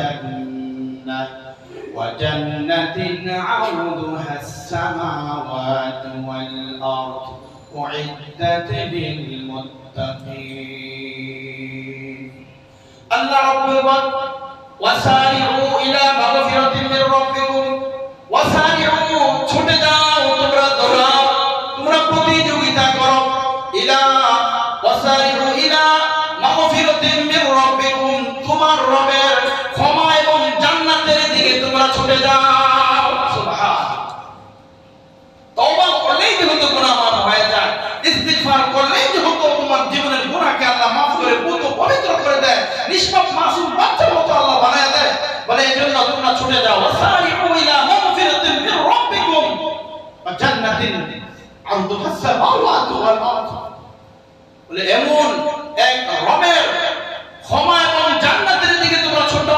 وجنة وجنة عرضها السماوات والأرض أعدت للمتقين. الله رب وسارعوا إلى مغفرة من ربكم. যাও। সুবহান তওবা করলেই যেহেতু গুনাহ হয়ে যায়, ইস্তিগফার করলেই যেহেতু তোমার জীবনের আল্লাহ মাফ করে পবিত্র করে দেয়, নিষ্পাপ, মাসুম বাচ্চার মতো আল্লাহ বানায় দেয়, বলে এই জন্য তোমরা ছুটে যাও। মাগফিরাতিন মির ওয়া জান্নাতিন আরদুহা আস-সামাওয়াতু ওয়াল আরদ। বলে এমন এক রবের ক্ষমা এবং জান্নাতের দিকে তোমরা ছোট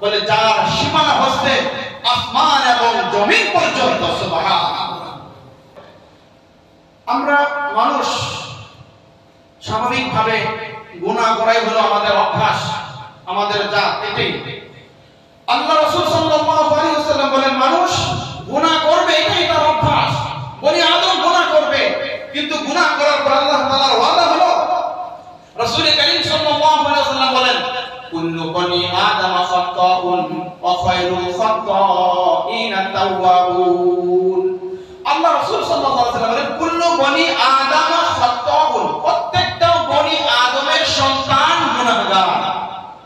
বলে যার সীমানা হস্তে আসমান এবং জমিন পর্যন্ত, সুবহান আমরা মানুষ স্বাভাবিকভাবে গুনাহ করাই হলো আমাদের অভ্যাস, আমাদের জাত, এটাই। আল্লাহ রাসূল সাল্লাল্লাহু আলাইহি ওয়াসাল্লাম বলেন, মানুষ গুনাহ করবে এটাই তার অভ্যাস বনি আদম গুনাহ করবে কিন্তু গুনাহ করার পর আল্লাহ তাআলার ওয়াদা হলো রাসূল করিম সাল্লাল্লাহু আলাইহি ওয়াসাল্লাম বলেন কুল্লু বনি আদম খাত্তাউন الخطائين التوابون. আল্লাহ কুল্লু বনি আদম খাত্তাউন। প্রত্যেকটা বনি আদমের সন্তান গুনাহগার।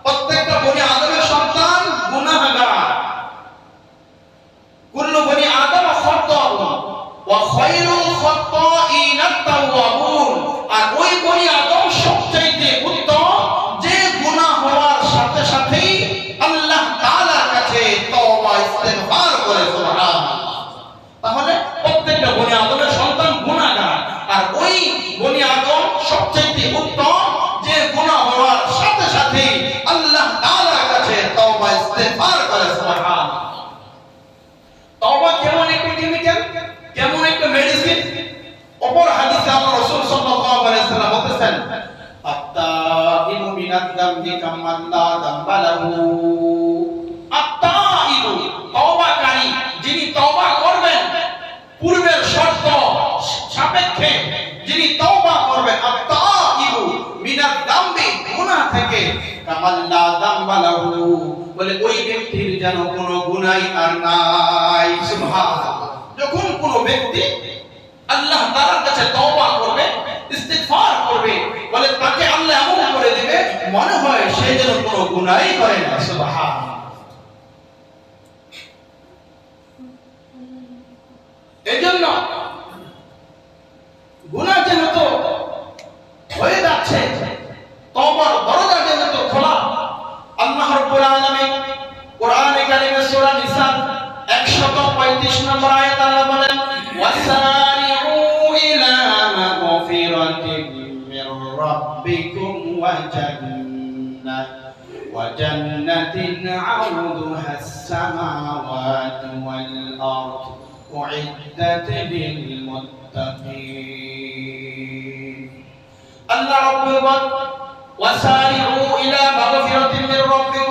প্রত্যেকটা বনি আদমের সন্তান গুনাহগার কুল্লু বনি আদম খাত্তাউন ওয়া খায়রুল খাত্তাইনা তাওয়াবুন আর ওই বনি আদম সবচাইতে উত্তম যে গুনাহ হওয়ার সাথে সাথেই আল্লাহ তাআলার কাছে তওবা ইস্তেগফার করে যিনি তওবা করবেন আত্তাইবু মিনাদ দামবি, গুনাহ থেকে। কামান লা দামবা লাহু। বলে, ওই ব্যক্তির যেন কোনো গুনাই আর নাই। সুবহানাল্লাহ। যখন কোনো ব্যক্তি আল্লাহ তাআলার কাছে তওবা করবে, ইস্তিগফার করবে, বলে, তাকে আল্লাহ এমন করে দিবে, মনে হয় সে যেন কোনো গুনাহই করে না। সুবহানাল্লাহ। 135 নম্বর আয়াত আল্লাহ বলেন ওয়াসারিউ ইলা মাগফিরাতিন মির রাব্বিকুম ওয়া জান্নাহ وجنة عرضها السماوات والأرض أعدت للمتقين الله رب العالمين وسارعوا إلى مغفرة من ربكم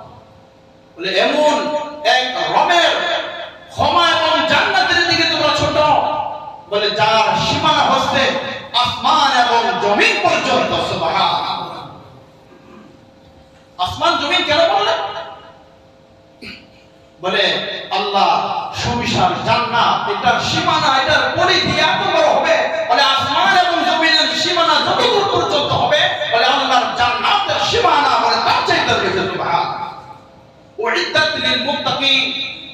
বলে, এমন এক রবের ক্ষমা এবং জান্নাতের দিকে তোমরা ছোট। বলে, যার আসমান এবং জমিন পর্যন্ত আসমান, জমিন কেন বললেন? বলে, আল্লাহ সুবিশাল জান্নাত, এটার সীমানা, এটার পরিধি এত বড় হবে। বলে, আসমান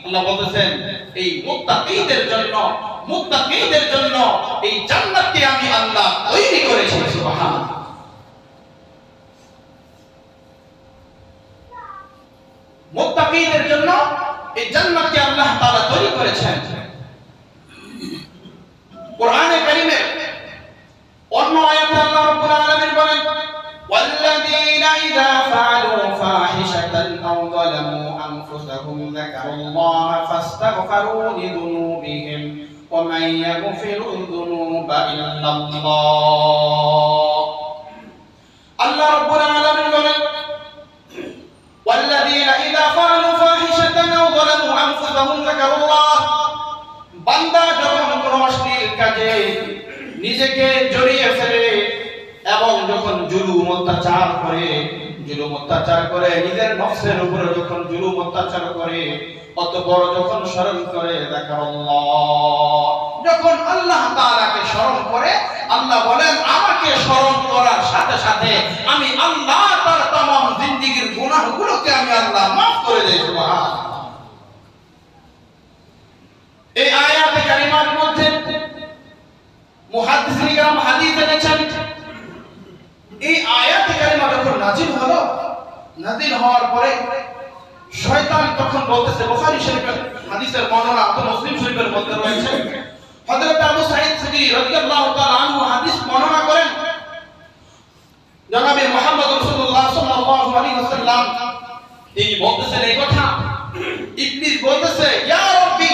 আল্লাহ বলতেছেন, এই মুত্তাকীদের জন্য মুত্তাকীদের জন্য এই জান্নাতকে আমি আল্লাহ তৈরি করেছি। সুবহানাল্লাহ। মুত্তাকীদের জন্য এই জান্নাতকে আল্লাহ তাআলা তৈরি করেছেন। أو ظلموا أنفسهم ذكروا الله فاستغفروا لذنوبهم ومن يغفر الذنوب إلا الله الله رب العالمين বলেন والذين إذا فعلوا فاحشة أو ظلموا أنفسهم ذكروا الله বান্দা যখন কোনো অশ্লীল কাজে নিজেকে জড়িয়ে ফেলে এবং যখন জুলুম অত্যাচার করে জুলুম অত্যাচার করে নিজের নফসের উপরে যখন জুলুম অত্যাচার করে অত বড় যখন স্মরণ করে দেখার যখন আল্লাহ তাআলাকে স্মরণ করে আল্লাহ বলেন আমাকে স্মরণ করার সাথে সাথে আমি আল্লাহ তার तमाम জিন্দেগীর গুনাহগুলোকে আমি আল্লাহ মাফ করে দেই সুবহানাল্লাহ এই আয়াতে কারিমার মধ্যে মুহাদ্দিসিন کرام হাদিস এনেছেন এই আয়াতে কারিমা যখন নাজিল হলো নাজিল হওয়ার পরে শয়তান তখন বলতেছে, বুখারী শরীফের হাদিসের বর্ণনা তো মুসলিম শরীফের মধ্যে রয়েছে। হযরত আবু সাঈদ খুদরি রাদিয়াল্লাহু তাআলা আনহু হাদিস বর্ণনা করেন, জনাবে মুহাম্মদ রাসূলুল্লাহ সাল্লাল্লাহু আলাইহি ওয়াসাল্লাম তিনি বলতেছেন, এই কথা। ইবলিস বলতেছে, ইয়া রাব্বি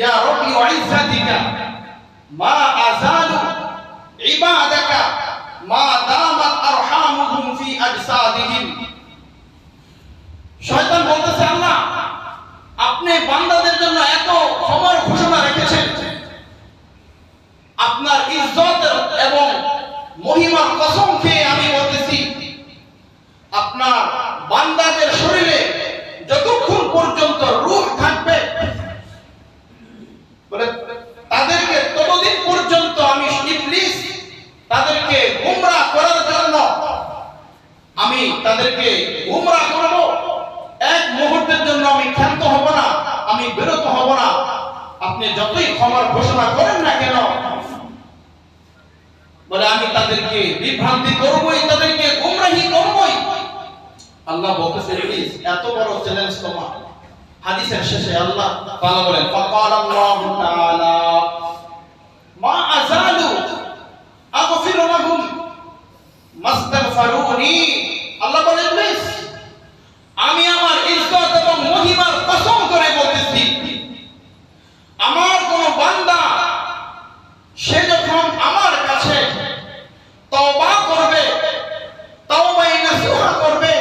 ইয়া রাব্বি ওয়াইজ্জাতিকা মা আযালু ইবাদাকা, মা শয়তান বলতেছে, আল্লাহ, আপনি বান্দাদের জন্য এত ক্ষমার ঘোষণা রেখেছেন। আপনার ইজ্জত এবং মহিমার কসম খেয়ে আমি বলতেছি, আপনার বান্দাদের শরীরে যতক্ষণ পর্যন্ত রূহ থাকবে, বলে তাদেরকে ততদিন পর্যন্ত আমি ইবলিস তাদেরকে গুমরা করার জন্য আমি তাদেরকে গুমরা করব এক মুহূর্তের জন্য আমি ক্ষান্ত হব না আমি বিরত হব না আপনি যতই ক্ষমার ঘোষণা করেন না কেন বলে, আমি তাদেরকে বিভ্রান্তি করবই, তাদেরকে গুমরাহি করবই। আল্লাহ বলতেছে, প্লিজ, এত বড় চ্যালেঞ্জ তোমার। হাদিসের শেষে আল্লাহ তাআলা বলেন, ফাকাল আল্লাহ তাআলা, মা আযালু আগফিরু লাহুম মাস্তাগফিরুনি আল্লাহ বলেন প্লিজ আমি আমার ইজ্জত এবং মহিমার কসম করে বলতেছি আমার কোন বান্দা সে যখন আমার কাছে তওবা করবে তওবাই নাসুহা করবে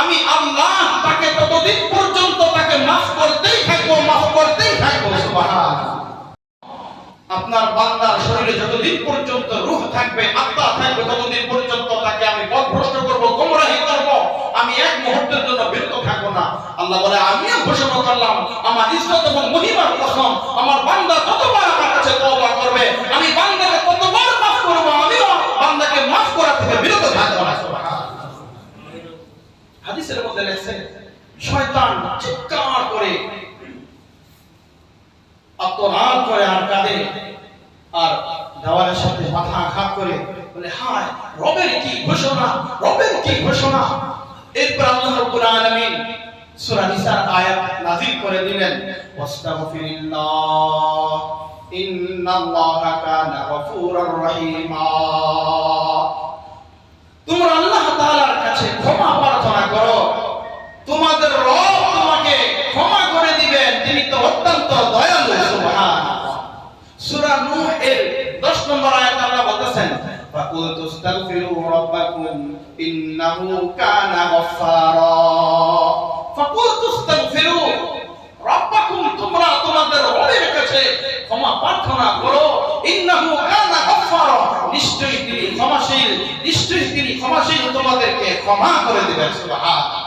আমি আল্লাহ তাকে ততদিন পর্যন্ত তাকে মাফ করতেই থাকব মাফ করতেই থাকব সুবহানাল্লাহ আপনার বান্দার শরীরে যতদিন পর্যন্ত রূহ থাকবে, আত্মা থাকবে ততদিন পর্যন্ত তাকে আমি পথভ্রষ্ট করব, গোমরাহি করব, আমি এক মুহূর্তের জন্য বিরত থাকব না। আল্লাহ বলে, আমিও ঘোষণা করলাম, আমার ইজ্জত এবং মহিমার কসম আমার বান্দা যতবার আমার কাছে তওবা করবে, আমি বান্দাকে ততবার মাফ করব, আমিও বান্দাকে মাফ করা থেকে বিরত থাকব না। হাদিসের মধ্যে লেখছে, শয়তান চিৎকার করে, আত্মনাদ করে আর কাঁদে, আর দেওয়ালের সাথে মাথা আঘাত করে বলে, হায়, রবের কি ঘোষণা? রবের কি ঘোষণা? এরপর আল্লাহ রাব্বুল আলামিন সূরা নিসার আয়াত নাযিল করে দিলেন, ওয়াস্তাগফিরিল্লাহ, ইন্নাল্লাহা কানা গফুরার রহিমা। إِنَّهُ كَانَ غَفَّارًا فَقُلْتُ اسْتَغْفِرُوا رَبَّكُمْ তোমরা তোমাদের রবের কাছে ক্ষমা প্রার্থনা করো ইন্নাহু কানা গফফারা নিশ্চয়ই তিনি ক্ষমাশীল নিশ্চয়ই তিনি ক্ষমাশীল তোমাদেরকে ক্ষমা করে দিবেন সুবহানাল্লাহ